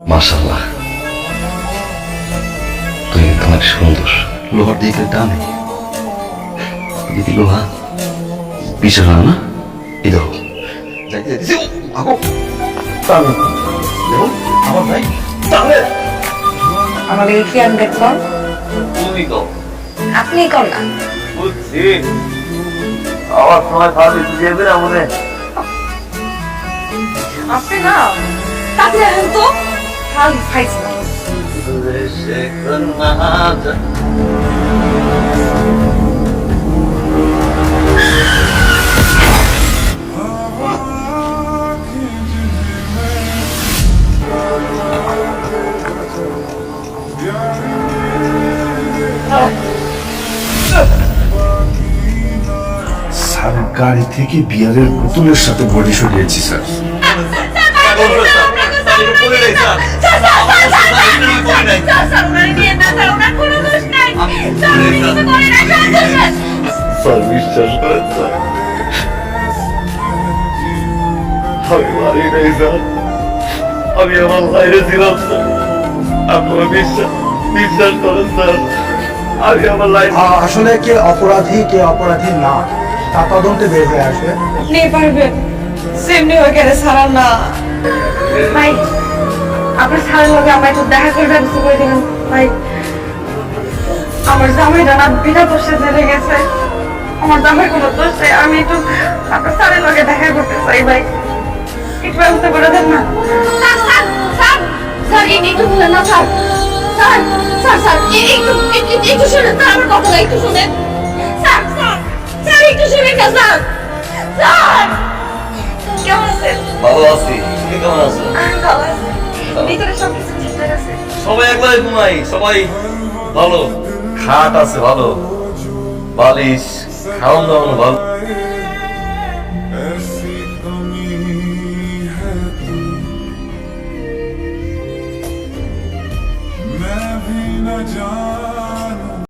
মাশাল্লাহ তুই কিন্তু অনেক সুন্দর। লোহার দিকে টানে দিদি লোহা পিছনে না না? এই দেখো। আমার ভাই কি তুমি কও। আপনি কর না। বুঝছি। আবার সময় ভাবি তুই যাবে না মনে আপনি না তাড়াতাড়ি তো খালি ফাইজ না স্যার গাড়ি থেকে বিয়ারের বোতলের সাথে বডি সরিয়েছি স্যার। স্যার। বিশ্বাস করেন স্যার। আমি মারি নাই স্যার। আমি আমার বাইরে ছিলাম স্যার। আপনারা বিশ্বাস বিশ্বাস করেন স্যার। আমি আমার লাইফ আ- আসলে কে অপরাধী কে অপরাধী না তা তদন্তে বের হয়ে আসবে। আপনি পারবেন সেমনি হয়ে গেলে সারা না। ভাই আপনার সারের লগে আমার একটু দেখা করে ব্যবস্থা করে দিবেন? ভাই আমার জামাই জানা বিনা দোষে জেলে গেছে। আমার জামাই কোনো দোষ নেই আমি একটু আপনার সারের লগে দেখা করতে চাই ভাই। একটু ব্যবস্থা করে দেন না? স্যার স্যার স্যার স্যার একটু শুনেন না স্যার। স্যার স্যার স্যার একটু একটু একটু শুনেন স্যার আমার কথাটা একটু শুনেন। স্যার স্যার স্যার একটু শুনেন না স্যার স্যার কেমন আছেন? ভালো আছি কেমন আছো ভালো আছি। সবাই একবারে ঘুমাই সবাই ভালো। খাট আছে ভালো বালিশ খাওয়ান দাওয়ানো ভালো। ऐसी